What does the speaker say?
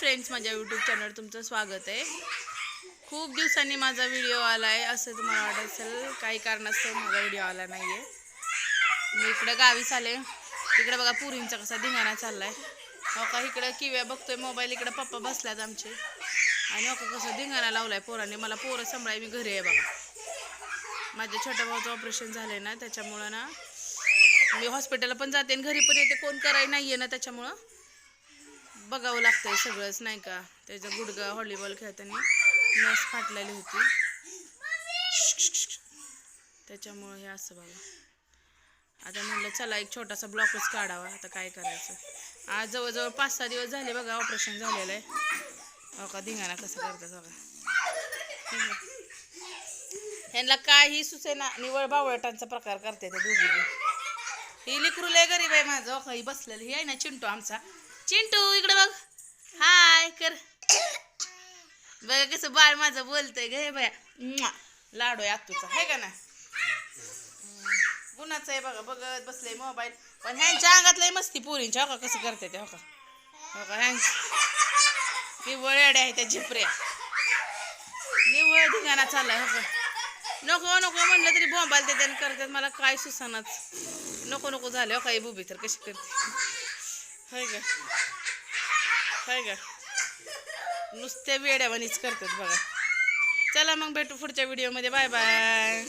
Friends माझ्या YouTube channel तुमचं स्वागत आहे. खूप दिवसांनी माझा व्हिडिओ आला आहे असं तुम्हाला वाटत असेल काही कारणास्तव माझा व्हिडिओ आला नाही आहे मी इकडं गावीच आले तिकडे बघा पुरींचा कसा धिंगाणा चाललाय. हो का इकडं किव्या बघतोय मोबाईल इकडं पप्पा बसल्यात आमचे. आणि हो कसं धिंगाणा लावलाय पोरांनी. मला पोरं सांभाळाय मी घरी आहे बघा. माझ्या छोट्या भावाचं ऑपरेशन झालंय ना त्याच्यामुळं ना मी हॉस्पिटलला पण जाते आणि घरी पण येते. कोण कराय नाही आहे ना त्याच्यामुळं. बघावं लागतंय सगळंच नाही का? त्याचा गुडगा व्हॉलीबॉल खेळताना नस फाटलेली होती. त्याच्यामुळं हे असं बघा. आता म्हणलं चला एक छोटासा ब्लॉकच काढावा. आता काय करायचं? आज जवळजवळ पाच सहा दिवस झाले बघा ऑपरेशन झालेलं आहे. हो का धिंगाणा कसं करतात बघा. ह्यांना काही सुचेना निवळ बावळटांचा प्रकार करते ते दोघी ही लिकरू लय गरीब आहे माझं हो का ही बसलेली ही आहे ना चिंटू आमचा. चिंटू इकडे बघ. हाय कर. बघा कसं बाळ माझं बोलतंय गे बया लाडू आहे आतूचा आहे का ना गुणाचं आहे बघा बघत बसले मोबाईल. पण ह्यांच्या अंगातलं मस्ती पुरींच्या हो का? कसं करते ते हो का? हो का ह्यां निव्वळ येड्या आहे त्या झिपऱ्या. निव्वळ धिंगाणा चालला हो का? नको नको म्हणलं तरी बोंबाल ते त्यांनी करतात मला काय सुसानाच. नको नको झाले हो काही बुबी तर कशी करते? होय का होय का नुसत्या वेड्यावानीच करतात बघा. चला मग भेटू पुढच्या व्हिडिओमध्ये बाय बाय